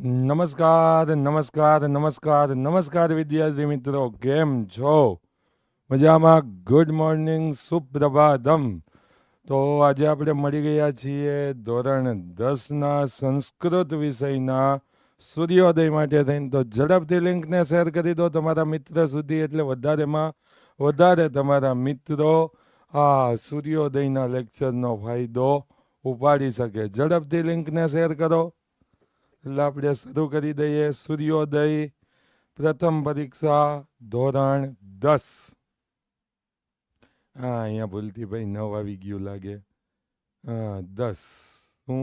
નમસ્કાર નમસ્કાર નમસ્કાર નમસ્કાર વિદ્યાર્થી મિત્રો, કેમ છો? મજામાં? ગુડ મોર્નિંગ સુપ્રભાતમ. તો આજે આપણે મળી ગયા છીએ ધોરણ દસના સંસ્કૃત વિષયના સૂર્યોદય માટે થઈને. તો ઝડપથી લિંકને શેર કરી દો તમારા મિત્ર સુધી, એટલે વધારેમાં વધારે તમારા મિત્રો આ સૂર્યોદયના લેક્ચરનો ફાયદો ઉપાડી શકે. ઝડપથી લિંકને શેર કરો. એટલે આપણે શરૂ કરી દઈએ સૂર્યોદય પ્રથમ પરીક્ષા ધોરણ દસ હા અહીંયા ભૂલથી ભાઈ નવ આવી ગયું લાગે હા દસ શું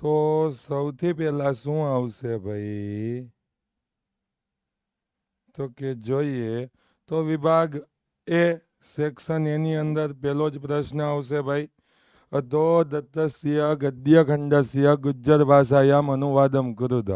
તો સૌથી પહેલા શું આવશે ભાઈ તો કે જોઈએ તો વિભાગ એ સેક્શન એની અંદર પહેલો જ પ્રશ્ન આવશે ભાઈ. અધો દત્તસ્ય ગદ્ય ખંડસ્ય ગુજ્જર ભાષાયામ અનુવાદમ કૃત.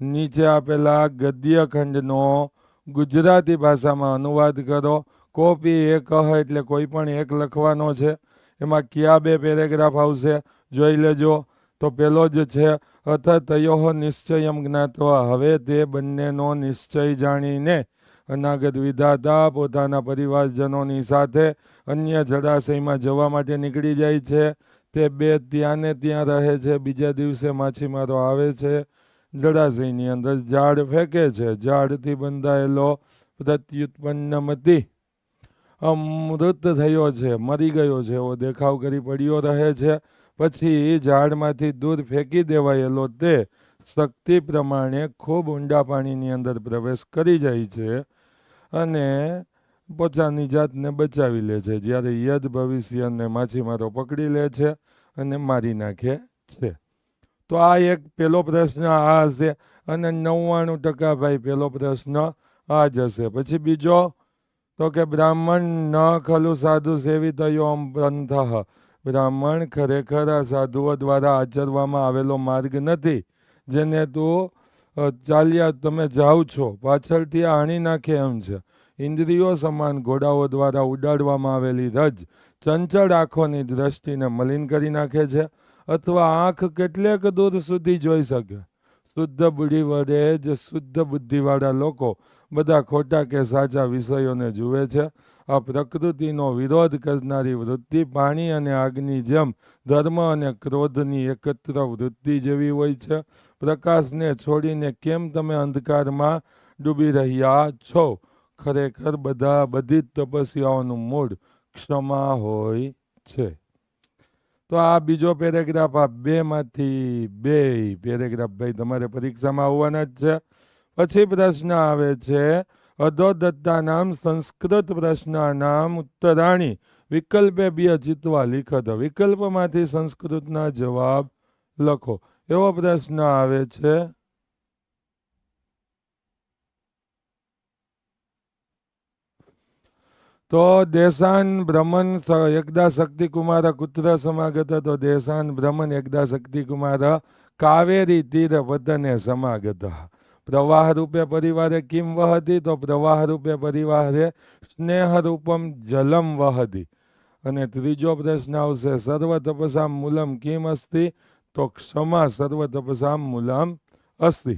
નીચે આપેલા ગદ્ય ખંડનો ગુજરાતી ભાષામાં અનુવાદ કરો. કોપી એક એટલે કોઈ પણ એક લખવાનો છે. એમાં કયા બે પેરેગ્રાફ આવશે? જોઈ લેજો. તો પેલો જ છે, અથ તયો નિશ્ચયમ જ્ઞાતવા. હવે તે બંનેનો નિશ્ચય જાણીને અનાગત વિધાતા પોતાના પરિવારજનોની સાથે અન્ય જળાશયમાં જવા માટે નીકળી જાય છે. તે બે ત્યાં ને ત્યાં રહે છે, બીજા દિવસે માછીમારો આવે છે. જળાશયની અંદર ઝાડ ફેંકે છે, ઝાડથી બંધાયેલો પ્રત્યુત્પન્નમતી અમૃત થયો છે, મરી ગયો છે. એવો દેખાવ કરી પડ્યો રહે છે. પછી ઝાડમાંથી દૂર ફેંકી દેવાયેલો તે શક્તિ પ્રમાણે ખૂબ ઊંડા પાણીની અંદર પ્રવેશ કરી જાય છે અને પોતાની જાતને બચાવી લે છે. જ્યારે યદ ભવિષ્યને માછીમારો પકડી લે છે અને મારી નાખે છે. તો આ એક પેલો પ્રશ્ન આ હશે અને નવ્વાણું ટકા ભાઈ પેલો પ્રશ્ન આ જ હશે. પછી બીજો, તો કે બ્રાહ્મણ ન ખલું સાધુ સેવિતયો પંથ. બ્રાહ્મણ ખરેખર આ સાધુઓ દ્વારા આચરવામાં આવેલો માર્ગ નથી, જેને તું ચાલ્યા તમે જાઓ છો, પાછળથી આણી નાખે એમ છે. ઇન્દ્રિયો સમાન ઘોડાઓ દ્વારા ઉડાડવામાં આવેલી રજ ચંચળ આંખોની દ્રષ્ટિને મલિન કરી નાખે છે, અથવા આંખ કેટલેક દૂર સુધી જોઈ શકે. શુદ્ધ બુદ્ધિ વડે જ શુદ્ધ બુદ્ધિવાળા લોકો બધા ખોટા કે સાચા વિષયોને જુએ છે આ પ્રકૃતિનો વિરોધ કરનારી વૃત્તિ પાણી અને આગની જેમ ધર્મ અને ક્રોધની એકત્ર વૃત્તિ જેવી હોય છે. પ્રકાશને છોડીને કેમ તમે અંધકારમાં ડૂબી રહ્યા છો? ખરેખર બધા બધી જ તપસ્યાઓનું મૂળ ક્ષમા હોય છે. તો આ બીજો પેરેગ્રાફ આ બેમાંથી બે પેરેગ્રાફ ભાઈ તમારે પરીક્ષામાં આવવાના જ છે. પછી પ્રશ્ન આવે છે અધોદત્તાનામ સંસ્કૃત પ્રશ્નાનામ ઉત્તરાણી. વિકલ્પે બી ચિત્વા લિખત. વિકલ્પમાંથી સંસ્કૃતના જવાબ લખો. એવો પ્રશ્ન આવે છે. તો દેશાન બ્રહ્મન એકદા એકદા શક્તિકુમાર કુત્ર સમાગત. તો દેશાન બ્રહ્મન એકદા શક્તિકુમાર કાવેરી તીર વતને સમાગત. પ્રવાહ રૂપે પરિવારે કિમ વહતી તો પ્રવાહ રૂપે પરિવારે સ્નેહ રૂપમ જલમ વહતી અને ત્રીજો પ્રશ્ન આવશે સર્વ તપસામ મૂલમ કિમ અસ્તિ? તો ક્ષમા સર્વ તપસામ મૂલમ અસ્તિ.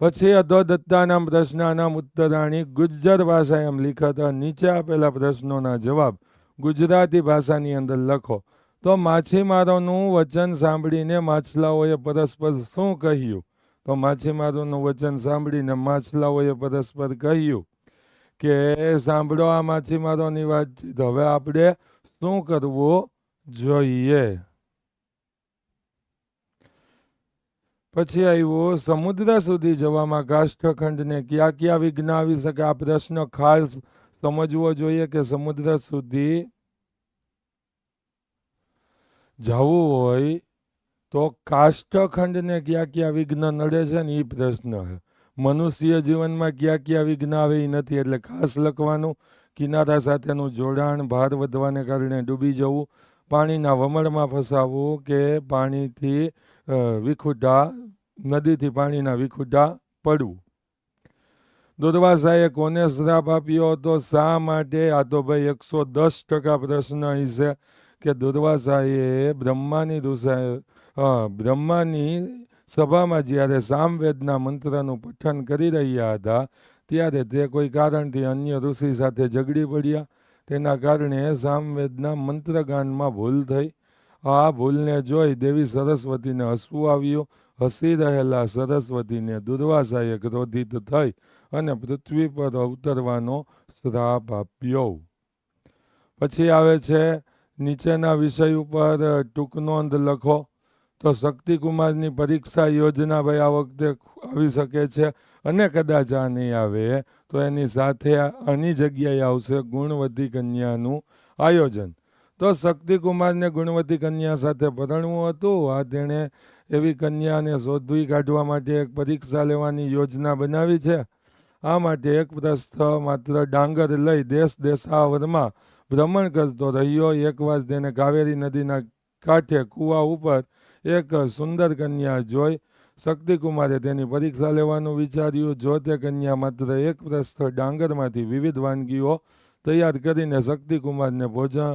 પછી અધોદત્તાના પ્રશ્નાનામ ઉત્તરાણી ગુજ્જર ભાષાયામ લિખત, નીચે આપેલા પ્રશ્નોના જવાબ ગુજરાતી ભાષાની અંદર લખો. તો માછીમારોનું વચન સાંભળીને માછલાઓએ પરસ્પર શું કહ્યું? તો માછીમારોનું વચન સાંભળીને માછલાઓએ પરસ્પર કહ્યું કે સાંભળો આ માછીમારોની વાતચીત હવે આપણે શું કરવું જોઈએ? પછી આવ્યું, સમુદ્ર સુધી જવામાં કાષ્ઠખંડને ક્યાં ક્યાં વિઘ્ન આવી શકે? આ પ્રશ્ન ખાસ સમજવો જોઈએ કે સમુદ્ર સુધી જવું હોય તો કાષ્ઠખંડને ક્યાં ક્યાં વિઘ્ન નડે છે ને એ પ્રશ્ન છે. મનુષ્ય જીવનમાં ક્યાં ક્યાં વિઘ્ન આવે એ નથી એટલે ખાસ લખવાનું કિનારા સાથેનું જોડાણ ભાર વધવાને કારણે ડૂબી જવું પાણીના વમળમાં ફસાવવું કે પાણીથી અ, નદીથી પાણીના વિખૂટા પડવું. દુર્વાસાએ કોને શ્રાપ આપ્યો હતો? શા માટે? આ તો ભાઈ એકસો દસ ટકા પ્રશ્ન છે કે દુર્વાસાએ બ્રહ્માની ઋષા અ, બ્રહ્માની સભામાં જ્યારે સામવેદના મંત્રનું પઠન કરી રહ્યા હતા ત્યારે તે કોઈ કારણથી અન્ય ઋષિ સાથે ઝઘડી પડ્યા. તેના કારણે સામવેદના મંત્રગાનમાં ભૂલ થઈ. આ ભૂલને જોઈ દેવી સરસ્વતીને હસવું આવ્યું. હસી રહેલા સરસ્વતીને દુર્વાસાએ ક્રોધિત થઈ અને પૃથ્વી પર અવતરવાનો શ્રાપ આપ્યો. પછી આવે છે નીચેના વિષય ઉપર ટૂંક નોંધ લખો. તો શક્તિકુમારની પરીક્ષા યોજના ભાઈ આ વખતે આવી શકે છે અને કદાચ આ નહીં આવે, તો એની સાથે આની જગ્યાએ આવશે ગુણવતી કન્યાનું આયોજન. તો શક્તિકુમારને ગુણવતી કન્યા સાથે પરણવું હતું. આ તેણે એવી કન્યાને શોધવી કાઢવા માટે એક પરીક્ષા લેવાની યોજના બનાવી છે. આ માટે એક પ્રસ્થ માત્ર ડાંગર લઈ દેશ દેશાવરમાં ભ્રમણ કરતો રહ્યો. એકવાર તેને કાવેરી નદીના કાંઠે કૂવા ઉપર એક સુંદર કન્યા જોઈ શક્તિકુમારે તેની પરીક્ષા લેવાનું વિચાર્યું. જો તે કન્યા માત્ર એક પ્રસ્થ ડાંગરમાંથી વિવિધ વાનગીઓ તૈયાર કરીને શક્તિકુમારને ભોજન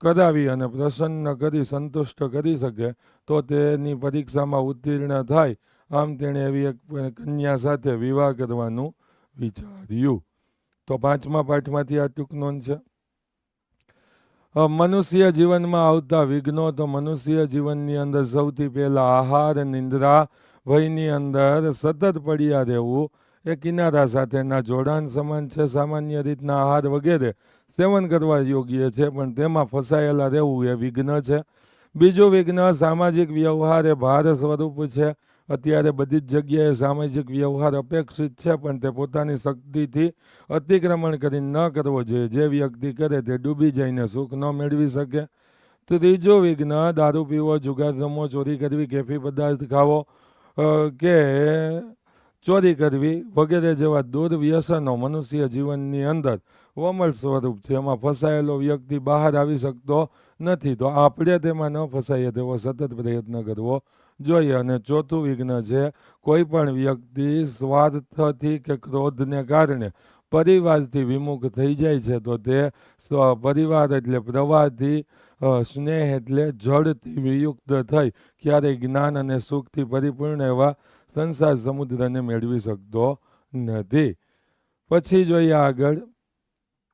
કરાવી અને પ્રસન્ન કરી, સંતુષ્ટ કરી શકે, તો તેની પરીક્ષામાં ઉત્તીર્ણ થાય. આમ તેણે એવી એક કન્યા સાથે વિવાહ કરવાનું વિચાર્યું. તો પાંચમા પાઠમાંથી આ ટૂંક નોંધ છે. મનુષ્ય જીવનમાં આવતા વિઘ્નો તો મનુષ્ય જીવનની અંદર સૌથી પહેલાં આહાર, નિંદ્રા, ભયની અંદર સતત પડ્યા રહેવું. એ કિનારા સાથેના જોડાણ સમાન છે, સામાન્ય રીતના આહાર વગેરે સેવન કરવા યોગ્ય છે, પણ તેમાં ફસાયેલા રહેવું એ વિઘ્ન છે. બીજું વિઘ્ન સામાજિક વ્યવહાર એ ભાર સ્વરૂપ છે. અત્યારે બધી જ જગ્યાએ સામાજિક વ્યવહાર અપેક્ષિત છે, પણ તે પોતાની શક્તિથી અતિક્રમણ કરી ન કરવો જોઈએ. જે વ્યક્તિ કરે તે ડૂબી જઈને સુખ ન મેળવી શકે. ત્રીજો વિઘ્ન, દારૂ પીવો, જુગાર રમવો ચોરી કરવી, કેફી પદાર્થ ખાવો કે ચોરી કરવી વગેરે જેવા દુર્વ્યસનો મનુષ્ય જીવનની અંદર વમળ સ્વરૂપ છે. એમાં ફસાયેલો વ્યક્તિ બહાર આવી શકતો નથી. તો આપણે તેમાં ન ફસાઈએ તેવો સતત પ્રયત્ન કરવો જોઈએ અને ચોથું વિઘ્ન છે કોઈ પણ વ્યક્તિ સ્વાર્થથી કે ક્રોધને કારણે પરિવારથી વિમુખ થઈ જાય છે, તો તે પરિવાર એટલે પ્રવાહથી સ્નેહ એટલે જળથી વિયુક્ત થઈ ક્યારેય જ્ઞાન અને સુખથી પરિપૂર્ણ એવા સંસાર સમુદ્રને મેળવી શકતો નથી. પછી જોઈએ આગળ.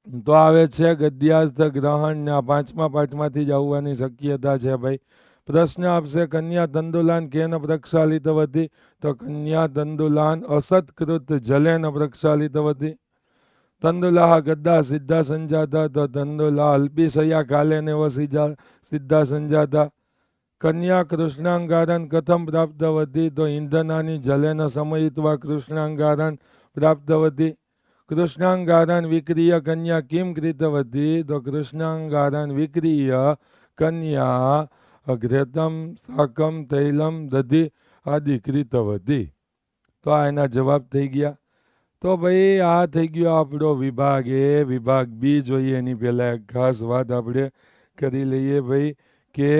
તો આવે છે ગદ્યાર્થ ગ્રહણના પાંચમા પાઠમાંથી જ આવવાની શક્યતા છે ભાઈ. પ્રશ્ન આપશે કન્યા તંદુલાન કેન પ્રક્ષાલિતવતી તો કન્યા તંદુલાન અસત્કૃત જલેન પ્રક્ષાલિતવતી તંદુલાહ ગદ્દા સિદ્ધા સંજાતા તો તંદુલા અલ્પિશયા કાલેને વસિજા સિદ્ધા સંજાતા કન્યા કૃષ્ણાંગારન કથમ પ્રાપ્તવતી તો ઈંધનાની જલેન સમયિત્વા કૃષ્ણાંગારન પ્રાપ્તવતી કૃષ્ણાંગારન વિક્રિય કન્યા કિમ કૃતવતી તો કૃષ્ણાંગારન વિક્રિય કન્યા ઘ્રેતમ શાકમ તૈલમ, દધી આ દીકરી તવધી તો આ એના જવાબ થઈ ગયા. તો ભાઈ, આ થઈ ગયો આપણો વિભાગ એ. વિભાગ બી જોઈએ, એની પહેલાં એક ખાસ વાત આપણે કરી લઈએ ભાઈ, કે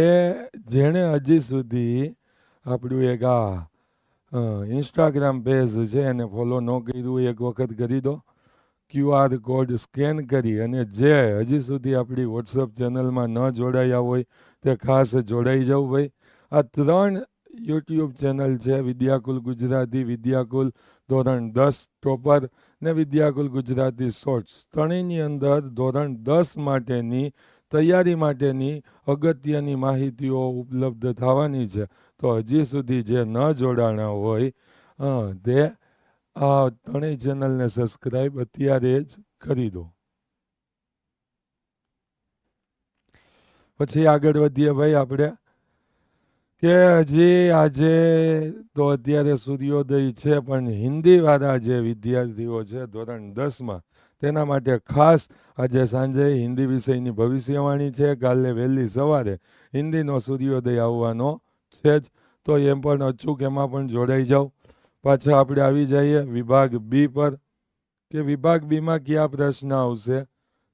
જેણે હજી સુધી આપણું એક આ ઇન્સ્ટાગ્રામ પેજ છે, એને ફોલો ન કર્યું, એક વખત કરી દો. ક્યુઆર કોડ સ્કેન કરી અને જે હજી સુધી આપણી વોટ્સઅપ ચેનલમાં ન જોડાયા હોય તે ખાસ જોડાઈ જવું ભાઈ. આ ત્રણ યુટ્યુબ ચેનલ છે, વિદ્યાકુલ ગુજરાતી, વિદ્યાકુલ ધોરણ દસ ટોપર ને વિદ્યાકુલ ગુજરાતી શોર્ટ્સ ત્રણેયની અંદર ધોરણ દસ માટેની, તૈયારી માટેની અગત્યની માહિતીઓ ઉપલબ્ધ થવાની છે. તો હજી સુધી જે ન જોડાણા હોય તે આ ત્રણેય ચેનલને સબસ્ક્રાઈબ અત્યારે જ કરી દો. પછી આગળ વધીએ ભાઈ આપણે, કે હજી આજે તો અત્યારે સૂર્યોદય છે, પણ હિન્દીવાળા જે વિદ્યાર્થીઓ છે, ધોરણ દસમાં, તેના માટે ખાસ આજે સાંજે હિન્દી વિષયની ભવિષ્યવાણી છે. કાલે વહેલી સવારે હિન્દીનો સૂર્યોદય આવવાનો છે જ. તો એમ પણ અચૂક એમાં પણ જોડાઈ જાઓ. પાછા આપણે આવી જઈએ વિભાગ બી પર, કે વિભાગ બીમાં કયા પ્રશ્ન આવશે?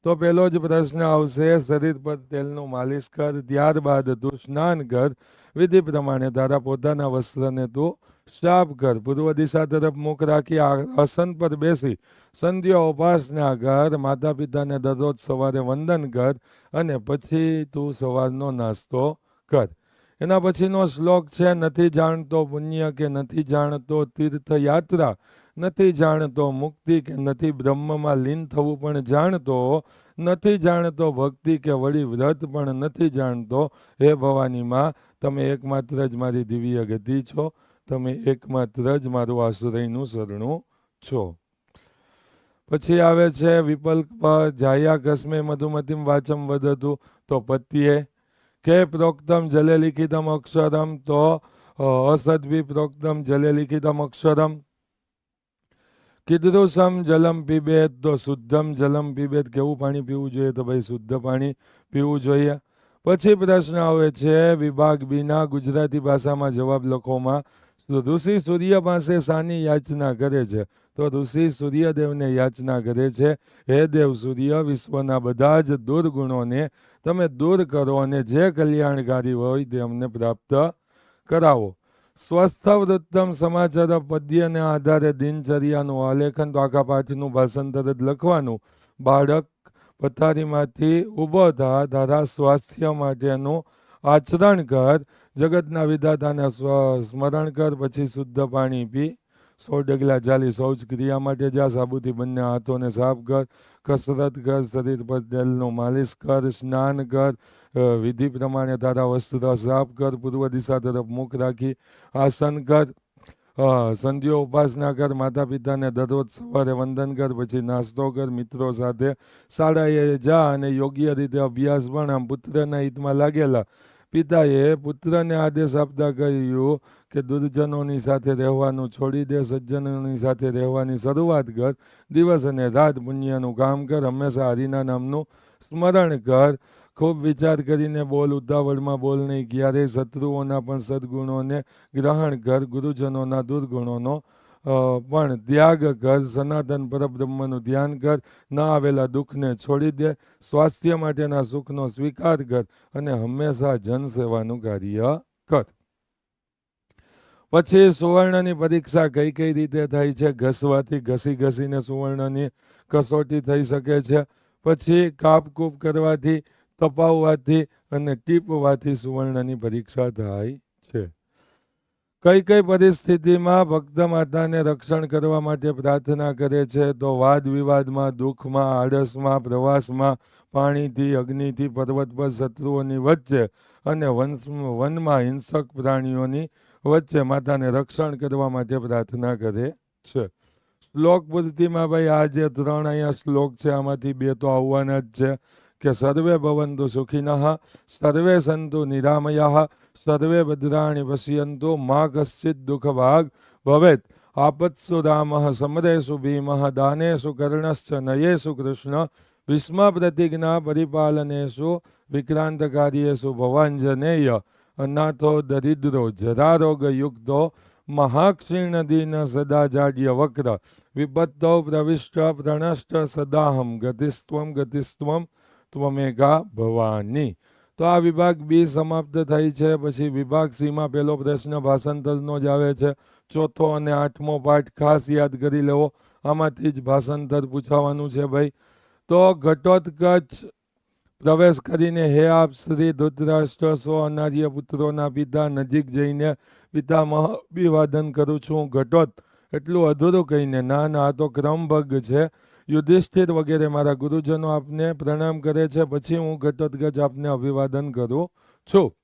તો પહેલો જ પ્રશ્ન આવશે શરીર પર તેલનું માલિશ કર, ત્યારબાદ તું સ્નાન કર. વિધિ પ્રમાણે તારા પોતાના વસ્ત્રને તું સાફ કર. પૂર્વ દિશા તરફ મુખ રાખી આસન પર બેસી. સંધ્યા ઉપાસના કર માતા પિતાને દરરોજ સવારે વંદન કર અને પછી તું સવારનો નાસ્તો કર. એના પછીનો શ્લોક છે, નથી જાણતો પુણ્ય કે નથી જાણતો તીર્થયાત્રા, નથી જાણતો મુક્તિ કે નથી બ્રહ્મમાં લીન થવું પણ જાણતો, નથી જાણતો ભક્તિ કે વળી વ્રત પણ નથી જાણતો. હે ભવાનીમાં તમે એકમાત્ર જ મારી દિવ્ય ગતિ છો, તમે એકમાત્ર જ મારું આશ્રયનું શરણું છો. પછી આવે છે, વિપલ્પ જાયા કસ્મે મધુમતિમ વાચમ વધતું તો પત્યે કે પ્રોક્તમ જલે લિખિતમ અક્ષરમ તો અસદ્ભી પ્રોક્તમ જલે લિખિતમ અક્ષરમ કિદરુસમ જલમ પીબેત તો શુદ્ધમ જલમ પીબેત કેવું પાણી પીવું જોઈએ તો ભાઈ શુદ્ધ પાણી પીવું જોઈએ। પછી પ્રશ્ન આવે છે, વિભાગ બીના ગુજરાતી ભાષામાં જવાબ લખોમાં ઋષિ સૂર્ય પાસે શાની યાચના કરે છે? તો ઋષિ સૂર્યદેવને યાચના કરે છે, હે દેવ સૂર્ય, વિશ્વના બધા જ દુર્ગુણોને તમે દૂર કરો અને જે કલ્યાણકારી હોય તે અમને પ્રાપ્ત કરાવો. સ્વસ્થ વૃત્તમ સમાચાર પદ્યને આધારે દિનચર્યાનું આલેખન તો આખા પાઠનું ભાષાંતર જ લખવાનું. બાળક પથારીમાંથી ઊભો થા તારા સ્વાસ્થ્ય માટેનું આચરણ કર, જગતના વિધાતાને સ્મરણ કર, પછી શુદ્ધ પાણી પી. સો ડગલા ચાલી શૌચ ક્રિયા માટે જા, સાબુથી બંને હાથોને સાફ કર, કસરત કર, શરીર પર તેલનું માલિશ કર, સ્નાન કર વિધિ પ્રમાણે તારા વસ્ત્ર સાફ કર, પૂર્વ દિશા તરફ મુખ રાખી, આસન કર સંધિઓ ઉપાસના કર માતા પિતાને દરરોજ સવારે વંદન કર, પછી નાસ્તો કર, મિત્રો સાથે શાળાએ જા અને યોગ્ય રીતે અભ્યાસ પણ આમ પુત્રના હિતમાં લાગેલા. પિતાએ પુત્રને આદેશ આપતા કહ્યું કે દુર્જનોની સાથે રહેવાનું છોડી દે, સજ્જનોની સાથે રહેવાની શરૂઆત કર, દિવસ અને રાત પુણ્યનું કામ કર, હંમેશા હરિના નામનું સ્મરણ કર. ખૂબ વિચાર કરીને બોલ, ઉતાવળમાં બોલ નહીં, ક્યારેય શત્રુઓના પણ સદગુણોને ગ્રહણ કર, ગુરુજનોના દુર્ગુણોનો પણ ત્યાગ કર, સનાતન પરબ્રહ્મનું ધ્યાન કર, ના આવેલા દુઃખને છોડી દે, સ્વાસ્થ્ય માટેના સુખનો સ્વીકાર કર અને હંમેશા જનસેવાનું કાર્ય કર. પછી સુવર્ણની પરીક્ષા કઈ કઈ રીતે થાય છે? ઘસવાથી ઘસી ઘસીને સુવર્ણની કસોટી થઈ શકે છે. પછી કાપકૂપ કરવાથી, તપાવવાથી અને ટીપવાથી સુવર્ણની પરીક્ષા થાય કઈ કઈ પરિસ્થિતિમાં ભક્ત માતાને રક્ષણ કરવા માટે પ્રાર્થના કરે છે? તો વાદ વિવાદમાં, દુઃખમાં, આળસમાં, પ્રવાસમાં, પાણીથી, અગ્નિથી, પર્વત પર શત્રુઓની વચ્ચે અને વંશ વનમાં હિંસક પ્રાણીઓની વચ્ચે માતાને રક્ષણ કરવા માટે પ્રાર્થના કરે છે. શ્લોક પૂર્તિમાં ભાઈ, આ જે ત્રણ અહીંયા શ્લોક છે, આમાંથી બે તો આવવાના જ છે કે, સર્વે ભવંતુ સુખિનઃ, સર્વે સંતુ નિરામયા સર્વે ભદ્રાણી પશ્યંતો મા કશ્ચિત દુઃખ ભાગ ભવેત. આપત્સુ રામ સમરેશુ ભીમ દાનેશુ કર્ણશ્ચ નયેશુ કૃષ્ણ. ભીષ્મ પ્રતિજ્ઞા પરિપાલનેશુ વિક્રાંત કાર્યેશુ ભવાંજનેય. અનાથો દરિદ્રો જરારોગયુક્તો મહાક્ષીણ દીન સદા જાડ્ય વક્ર. વિપત્તો પ્રવિષ્ટ પ્રણષ્ટ સદાહમ ગતિસ્ત્વમ ગતિસ્ત્વમ. ત્વમેકા ભવાની. તો આ વિભાગ બી સમાપ્ત થઈ છે. પછી વિભાગ સીમાં પહેલો પ્રશ્ન ભાષાંતરનો જ આવે છે. ચોથો અને આઠમો પાઠ ખાસ યાદ કરી લેવો. આમાંથી જ ભાષાંતર પૂછાવાનું છે ભાઈ. તો ઘટોત્કચ પ્રવેશ કરીને હે આપ શ્રી ધૃતરાષ્ટ્ર, સો અનાર્ય પુત્રોના પિતા નજીક જઈને પિતામહ અભિવાદન કરું છું. ઘટોત એટલું અધૂરું કહીને. ના ના, આ તો ક્રમભગ છે. યુધિષ્ઠિર વગેરે મારા ગુરુજનો આપને પ્રણામ કરે છે. પછી હું ઘટોત્કચ આપને અભિવાદન કરું છું.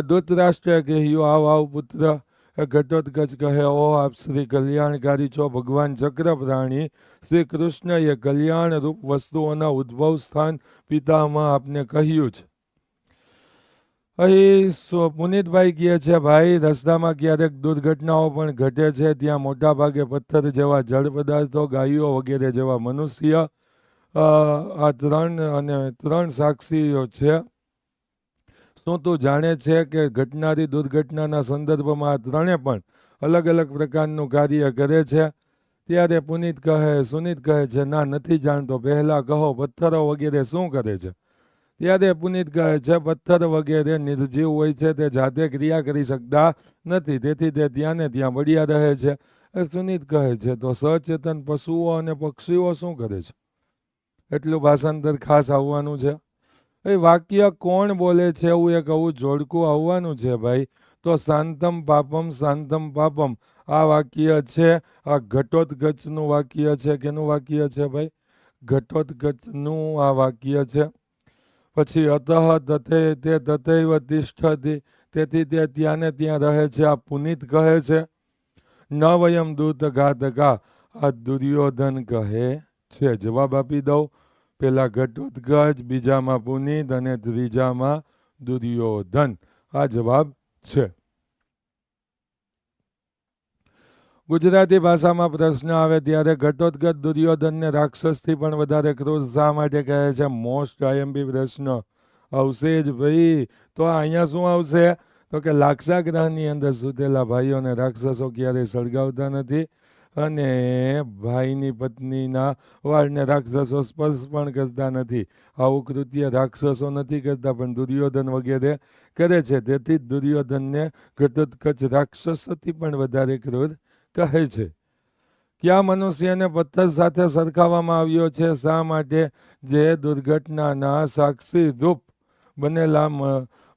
ધૃતરાષ્ટ્રએ કહ્યું આવ આવ પુત્ર. ઘટોત્કચ કહે, ઓ આપ શ્રી કલ્યાણકારી છો, ભગવાન ચક્ર પ્રાણી શ્રી કૃષ્ણએ કલ્યાણરૂપ વસ્તુઓના ઉદ્ભવ સ્થાન પિતામાં આપને કહ્યું છે. અહીં પુનિતભાઈ કહે છે, ભાઈ, રસ્તામાં ક્યારેક દુર્ઘટનાઓ પણ ઘટે છે. ત્યાં મોટા ભાગે પથ્થર જેવા જળ પદાર્થો, ગાયો વગેરે જેવા મનુષ્ય આ ત્રણ અને ત્રણ સાક્ષીઓ છે. શું તું જાણે છે કે ઘટનારી દુર્ઘટનાના સંદર્ભમાં આ ત્રણે પણ અલગ અલગ પ્રકારનું કાર્ય કરે છે? ત્યારે પુનિત કહે, સુનિત કહે છે, ના, નથી જાણતો. પહેલા કહો, પથ્થરો વગેરે શું કરે છે? ત્યારે પુનિત કહે છે, પથ્થર વગેરે નિર્જીવ હોય છે, તે જાતે ક્રિયા કરી શકતા નથી. તેથી તે ત્યાં ત્યાં પડ્યા રહે છે. એ સુનિત કહે છે, તો સચેતન પશુઓ અને પક્ષીઓ શું કરે છે? એટલું ભાષાંતર ખાસ આવવાનું છે. એ વાક્ય કોણ બોલે છે એવું એક આવું જોડકું આવવાનું છે, ભાઈ, તો શાંતમ પાપમ શાંતમ પાપમ. આ વાક્ય છે, આ ઘટોત્કચનું વાક્ય છે, કેનું વાક્ય છે, ભાઈ? ઘટોત્કચનું આ વાક્ય છે. પછી અતઃ તથે તે તથૈવ તિષ્ઠતિ તેથી તે ત્યાં ને ત્યાં રહે છે, આ પુનિત કહે છે. ન વયમ દૂત ઘાતકા, આ દુર્યોધન કહે છે. જવાબ આપી દઉં. પેલા ઘટોત્કચ બીજામાં પુનિત અને ત્રીજામાં દુર્યોધન. આ જવાબ છે. ગુજરાતી ભાષામાં પ્રશ્ન આવે ત્યારે ઘટોત્કચ દુર્યોધનને રાક્ષસથી પણ વધારે ક્રોધ શા માટે કહે છે? મોસ્ટ આઈએમપી પ્રશ્ન. આવશે જ ભાઈ. તો અહીંયા શું આવશે? તો કે લાક્ષા ગ્રહની અંદર સુતેલા ભાઈઓને રાક્ષસો ક્યારેય સળગાવતા નથી અને ભાઈની પત્નીના વાળને રાક્ષસો સ્પર્શ પણ કરતા નથી. આવું કૃત્ય રાક્ષસો નથી કરતા, પણ દુર્યોધન વગેરે કરે છે. તેથી જ દુર્યોધનને ઘટોત્કચ રાક્ષસોથી પણ વધારે ક્રૂર કહે છે, ક્યાં મનુષ્યને પથ્થર સાથે સરખાવવામાં આવ્યો છે, શા માટે જે દુર્ઘટનાના સાક્ષી રૂપ બનેલા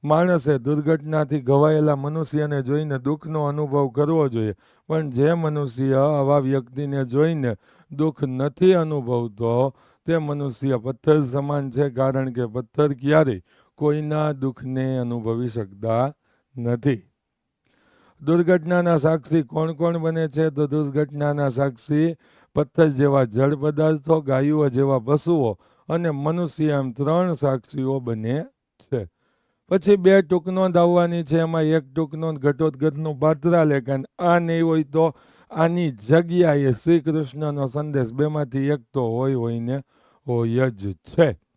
માણસે દુર્ઘટનાથી ઘવાયેલા મનુષ્યને જોઈને દુઃખનો અનુભવ કરવો જોઈએ. પણ જે મનુષ્ય આવા વ્યક્તિને જોઈને દુઃખ નથી અનુભવતો, તે મનુષ્ય પથ્થર સમાન છે, કારણ કે પથ્થર ક્યારેય કોઈના દુઃખને અનુભવી શકતા નથી. દુર્ઘટનાના સાક્ષી કોણ કોણ બને છે? તો દુર્ઘટનાના સાક્ષી પથ્થર જેવા જળ પદાર્થો ગાયુઓ જેવા પશુઓ અને મનુષ્ય એમ ત્રણ સાક્ષીઓ બને છે. પછી બે ટૂંકનોંધ આવવાની છે. એમાં એક ટૂંકનોંધ પાત્રા પાત્રાલેખન. આ નહીં હોય તો આની જગ્યાએ શ્રી કૃષ્ણનો સંદેશ બેમાંથી એક તો હોય હોય ને હોય જ છે.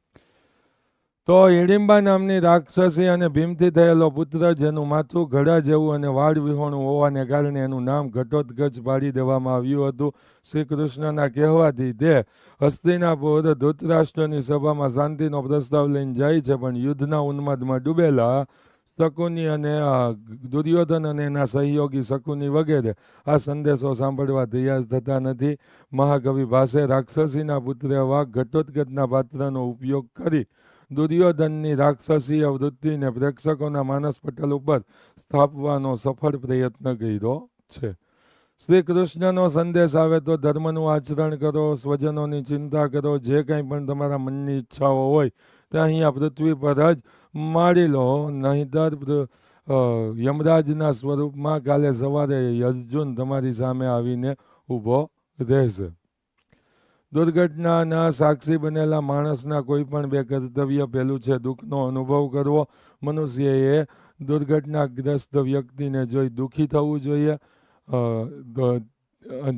તો હિડિંબા નામની રાક્ષસી અને ભીમથી થયેલો પુત્ર જેનું માથું ઘડા જેવું અને વાળ વિહોણું હોવાને કારણે એનું નામ ઘટોત્કચ પાડી દેવામાં આવ્યું હતું. શ્રી કૃષ્ણના કહેવાથી તે હસ્તિનાપુર ધૃતરાષ્ટ્રની સભામાં શાંતિનો પ્રસ્તાવ લઈને જાય છે, પણ યુદ્ધના ઉન્માદમાં ડૂબેલા શકુની અને દુર્યોધન અને એના સહયોગી શકુની વગેરે આ સંદેશો સાંભળવા તૈયાર થતા નથી. મહાકવિ ભાષે રાક્ષસીના પુત્રે વાઘ ઘટોત્કચના પાત્રનો ઉપયોગ કરી દુર્યોધનની રાક્ષસી વૃત્તિને પ્રેક્ષકોના માનસ પટલ ઉપર સ્થાપવાનો સફળ પ્રયત્ન કર્યો છે. શ્રી કૃષ્ણનો સંદેશ આવે તો ધર્મનું આચરણ કરો, સ્વજનોની ચિંતા કરો, જે કંઈ પણ તમારા મનની ઈચ્છાઓ હોય તે અહીંયા પૃથ્વી પર જ મારી લો. નહીંતર યમરાજના સ્વરૂપમાં કાલે સવારે અર્જુન તમારી સામે આવીને ઊભો રહેશે. દુર્ઘટનાના સાક્ષી બનેલા માણસના કોઈ પણ બે કર્તવ્ય પહેલું છે દુઃખનો અનુભવ કરવો. મનુષ્યએ દુર્ઘટનાગ્રસ્ત વ્યક્તિને જોઈ દુઃખી થવું જોઈએ.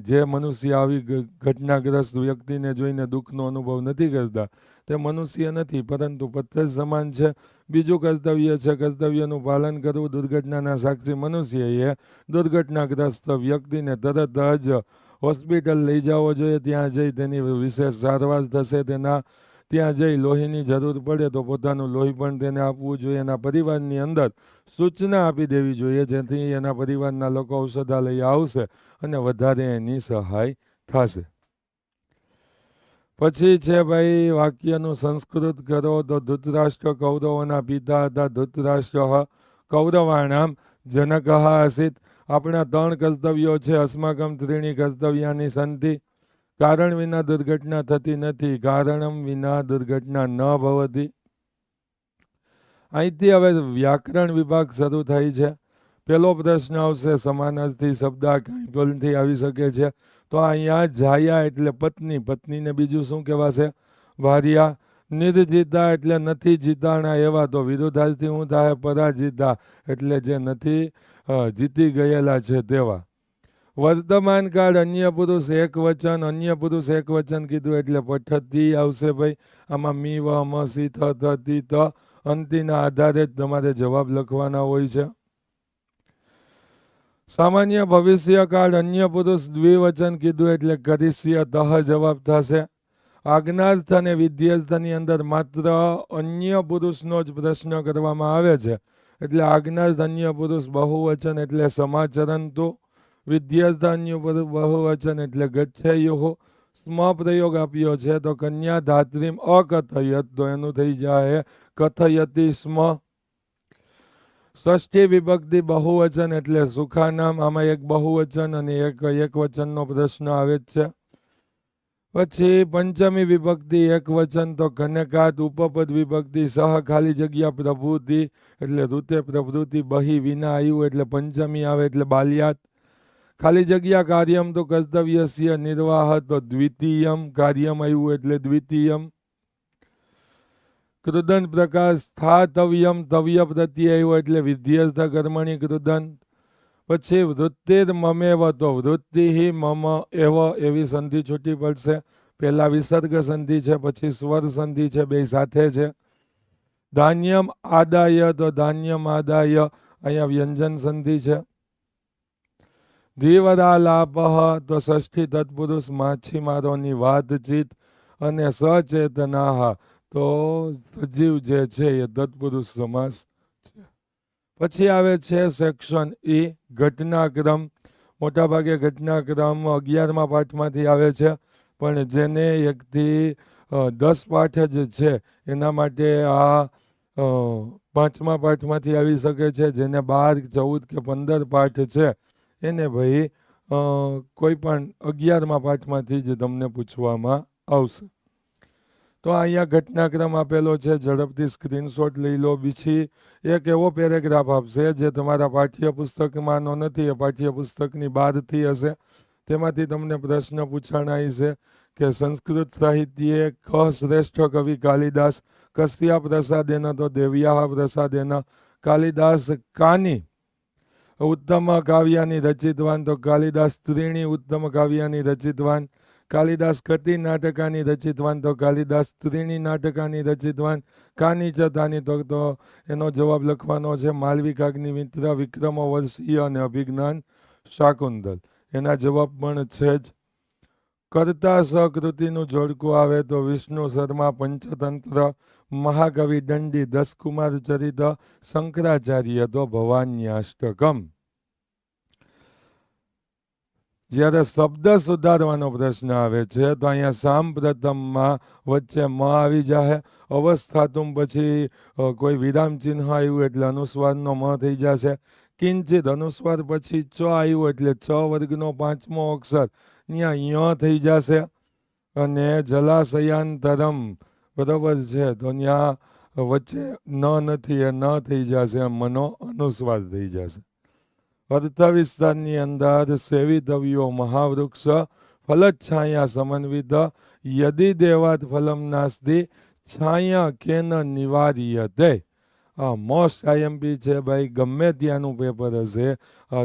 જે મનુષ્ય આવી ઘટનાગ્રસ્ત વ્યક્તિને જોઈને દુઃખનો અનુભવ નથી કરતા તે મનુષ્ય નથી, પરંતુ પથ્થર સમાન છે. બીજું કર્તવ્ય છે કર્તવ્યનું પાલન કરવું. દુર્ઘટનાના સાક્ષી મનુષ્યએ દુર્ઘટનાગ્રસ્ત વ્યક્તિને તરત જ હોસ્પિટલ લઈ જવો જોઈએ, ત્યાં જઈ તેની વિશેષ સારવાર થશે, તેના ત્યાં જઈ લોહીની જરૂર પડે તો પોતાનું લોહી પણ તેને આપવું જોઈએ. એના પરિવારની અંદર સૂચના આપી દેવી જોઈએ, જેથી એના પરિવારના લોકો ઔષધાલય આવશે અને વધારે એની સહાય થશે. પછી છે ભાઈ, વાક્યનું સંસ્કૃત કરો તો ધૃતરાષ્ટ્ર કૌરવોના પિતા હતા. ધૃતરાષ્ટ્ર કૌરવાણામ જનક આસિત. આપણા ત્રણ કર્તવ્યો છે અસ્માકમ ત્રીણી કર્તવ્યાની સંધિ. કારણ વિના દુર્ઘટના થતી નથી, કારણમ વિના દુર્ઘટના ન ભવતી. અહીંથી હવે વ્યાકરણ વિભાગ શરૂ થઈ છે. પેલો પ્રશ્ન આવશે, સમાનાર્થી શબ્દ આ કંઈ આવી શકે છે. તો અહીંયા જાયા એટલે પત્ની, પત્નીને બીજું શું કહેવાશે? વારિયા નિર્જીતા એટલે નથી જીતાણા એવા તો વિરોધાર્થી હું થાય, પરાજીતા એટલે જે નથી જીતી ગયેલા છે તેવા. વર્તમાન કાળ અન્ય પુરુષ એક વચન, અન્ય પુરુષ એક વચન કીધું એટલે પઠતી આવશે ભાઈ. આમાં મી વ મ, સી, થ થ, તી અંતિના આધારે જ તમારે જવાબ લખવાના હોય છે. સામાન્ય ભવિષ્યકાળ અન્ય પુરુષ દ્વિવચન કીધું એટલે કરિષ્ય તહ જવાબ થશે. આજ્ઞાર્થ અને વિદ્યાર્થની અંદર માત્ર અન્ય પુરુષનો જ પ્રશ્ન કરવામાં આવે છે. એટલે આજ્ઞાર્થ અન્ય પુરુષ બહુવચન એટલે સમાચરંતુ પુરુષ બહુવચન એટલે ગચ્છયો સ્મ પ્રયોગ આપ્યો છે તો કન્યા ધાત્રીમ અકથયત તો એનું થઈ જાય કથયતી સ્મ. ષષ્ઠી વિભક્તિ બહુવચન એટલે સુખાનામ. આમાં એક બહુવચન અને એક એક વચનનો પ્રશ્ન આવે છે. પછી પંચમી વિભક્તિ, એક વચન તો ઘનકાત ઉપપદ વિભક્તિ, સહ ખાલી જગ્યા પ્રભૃતિ, એટલે ઋતે પ્રભૃતિ, બહી વિના આવ્યું એટલે પંચમી આવે, એટલે બાલ્યાત. ખાલી જગ્યા કાર્યમ તો કર્તવ્યસ્ય નિર્વાહ તો દ્વિતીયમ, કાર્યમ આવ્યું એટલે દ્વિતીયમ. કૃદંત પ્રકાશ, સ્થાતવ્યમ, તવ્ય પ્રત્યે આવ્યો એટલે વિધ્યસ્થ કર્મણી કૃદંત. પછી વૃત્તિર મમેવ તો વૃત્તિ મમ એવ એવી સંધિ છૂટી પડશે. પહેલા વિસર્ગ સંધિ છે, પછી સ્વર સંધિ છે, બે સાથે છે. ધાન્યમ આદાય, તો ધાન્યમ આદાય, અહીંયા વ્યંજન સંધિ છે. ધીવરાલાપહ તો ષષ્ઠી તત્પુરુષ માછીમારોની વાતચીત અને સચેતનાહ, તો સજીવ જે છે એ તત્પુરુષ સમાસ છે. પછી આવે છે સેક્શન એ ઘટનાક્રમ. મોટાભાગે ઘટનાક્રમ અગિયારમા પાઠમાંથી આવે છે, પણ જેને એકથી દસ પાઠ જ છે, એના માટે આ પાંચમા પાઠમાંથી આવી શકે છે, જેને બાર, ચૌદ કે પંદર પાઠ છે. એને ભાઈ કોઈ પણ અગિયારમા પાઠમાંથી જ તમને પૂછવામાં આવશે. તો અહીંયા ઘટનાક્રમ આપેલો છે, ઝડપથી સ્ક્રીનશોટ લઈ લો. બીજી એક એવો પેરેગ્રાફ આપશે જે તમારા પાઠ્યપુસ્તકમાંનો નથી, એ પાઠ્યપુસ્તકની બહારથી હશે. તેમાંથી તમને પ્રશ્ન પૂછાણાય છે કે સંસ્કૃત સાહિત્યે ક શ્રેષ્ઠ કવિ કાલિદાસ કસ્યા પ્રસાદેન તો દેવ્યા પ્રસાદેન? કાલિદાસ કાની? ઉત્તમ કાવ્યાની રચિતવાન તો કાલિદાસ ત્રીણી ઉત્તમ કાવ્યાની રચિતવાન. કાલિદાસ કતિ નાટકાની રચિતવાન તો કાલિદાસ સ્ત્રીની નાટકાની રચિતવાન કાની જથાની તો તો એનો જવાબ લખવાનો છે માલવિકાગ્નિ મિત્ર, વિક્રમો વર્ષીય અને અભિજ્ઞાન શાકુંદલ એના જવાબ પણ છે જ. કરતા સહકૃતિનું જોડકું આવે તો વિષ્ણુ શર્મા પંચતંત્ર, મહાકવિ દંડી દસકુમાર ચરિત્ર શંકરાચાર્ય તો ભવાન્યાષ્ટકમ. જ્યારે શબ્દ સુધારવાનો પ્રશ્ન આવે છે, તો અહીંયા સાંપ્રતમમાં વચ્ચે મ આવી જાય અવસ્થાતું પછી કોઈ વિરામ ચિહ્ન આવ્યું એટલે અનુસ્વારનો મ થઈ જશે. કિંચિત અનુસ્વાર પછી ચ આવ્યું એટલે ચ વર્ગનો પાંચમો અક્ષર. ત્યાં ય થઈ જશે. અને જલાશયાંતરમ. બરાબર છે? તો ત્યાં વચ્ચે ન નથી એ ન થઈ જશે મનો અનુસ્વાર થઈ જશે. અર્થ વિસ્તારની અંદર સેવિતવ્યો મહાવૃક્ષ ફલચ્છાયા સમન્વિત યદિ દેવાત ફલમ નાસ્તી છાયા કેન નિવાર્ય દે આ મોસ્ટ આઈએમપી છે ભાઈ ગમે ત્યાંનું પેપર હશે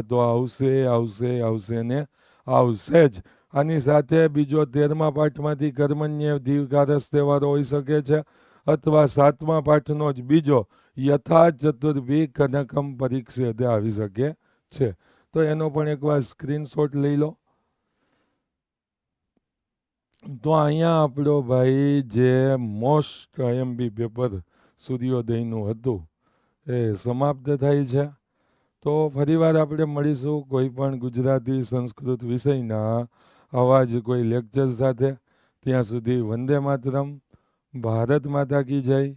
તો આવશે આવશે આવશે ને આવશે જ આની સાથે બીજો તેરમા પાઠમાંથી કર્મન્ય દીવકારસ તહેવારો હોઈ શકે છે અથવા સાતમા પાઠનો જ બીજો યથા ચતુર્ભી કનકમ પરીક્ષે આવી શકે છે. તો એનો પણ એકવાર સ્ક્રીનશોટ લઈ લો. તો અહીંયા આપણો ભાઈ જે મોસ્ટ આઈએમબી પેપર સૂર્યોદયનું હતું, એ સમાપ્ત થાય છે. તો ફરીવાર આપણે મળીશું કોઈ પણ ગુજરાતી સંસ્કૃત વિષયના આવા જ કોઈ લેક્ચર સાથે. ત્યાં સુધી વંદે માતરમ. ભારત માતા કી જય.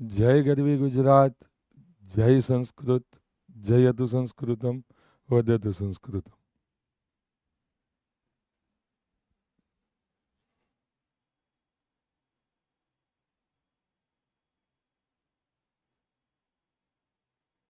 જય ગરવી ગુજરાત. જય સંસ્કૃત. જયતુ સંસ્કૃતમ વદતુ સંસ્કૃતમ